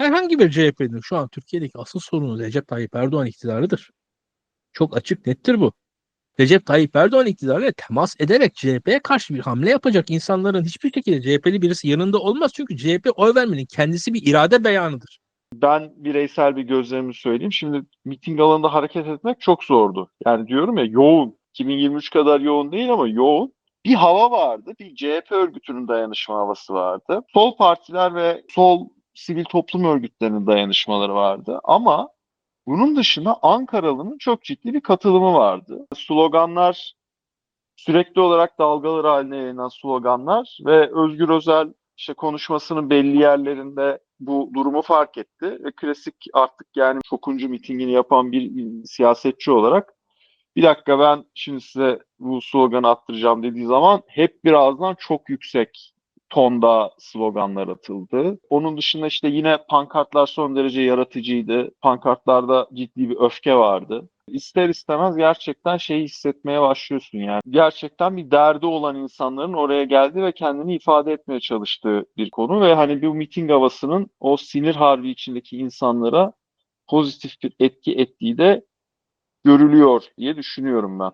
herhangi bir CHP'nin şu an Türkiye'deki asıl sorunu Recep Tayyip Erdoğan iktidarıdır. Çok açık nettir bu. Recep Tayyip Erdoğan iktidarıyla temas ederek CHP'ye karşı bir hamle yapacak insanların hiçbir şekilde CHP'li birisi yanında olmaz. Çünkü CHP oy vermenin kendisi bir irade beyanıdır. Ben bireysel bir gözlemimi söyleyeyim. Şimdi miting alanında hareket etmek çok zordu. Yani diyorum ya yoğun. 2023 kadar yoğun değil ama yoğun. Bir hava vardı. Bir CHP örgütünün dayanışma havası vardı. Sol partiler ve sol sivil toplum örgütlerinin dayanışmaları vardı. Ama bunun dışında Ankaralı'nın çok ciddi bir katılımı vardı. Sloganlar sürekli olarak dalgalar haline yayılan sloganlar ve Özgür Özel işte konuşmasının belli yerlerinde bu durumu fark etti ve klasik artık yani çokuncu mitingini yapan bir siyasetçi olarak bir dakika ben şimdi size bu sloganı attıracağım dediği zaman hep birazdan çok yüksek tonda sloganlar atıldı. Onun dışında işte yine pankartlar son derece yaratıcıydı. Pankartlarda ciddi bir öfke vardı. İster istemez gerçekten şeyi hissetmeye başlıyorsun yani. Gerçekten bir derdi olan insanların oraya geldi ve kendini ifade etmeye çalıştığı bir konu ve hani bu miting havasının o sinir harbi içindeki insanlara pozitif bir etki ettiği de görülüyor diye düşünüyorum ben.